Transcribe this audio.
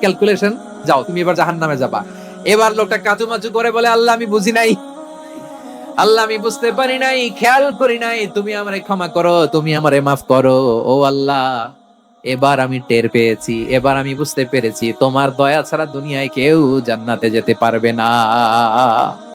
Calculation যাও, তুমি এবার জাহান নামে যাবা। এবার লোকটা কাচু মাচু করে বলে, আল্লাহ, আমি বুঝি নাই। আল্লাহ, আমি বুঝতে পারি নাই, খেয়াল করি নাই। তুমি আমারে ক্ষমা করো, তুমি আমারে মাফ করো। ও আল্লাহ, এবার আমি টের পেয়েছি, এবার আমি বুঝতে পেরেছি, তোমার দয়া ছাড়া দুনিয়ায় কেউ জান্নাতে যেতে পারবে না।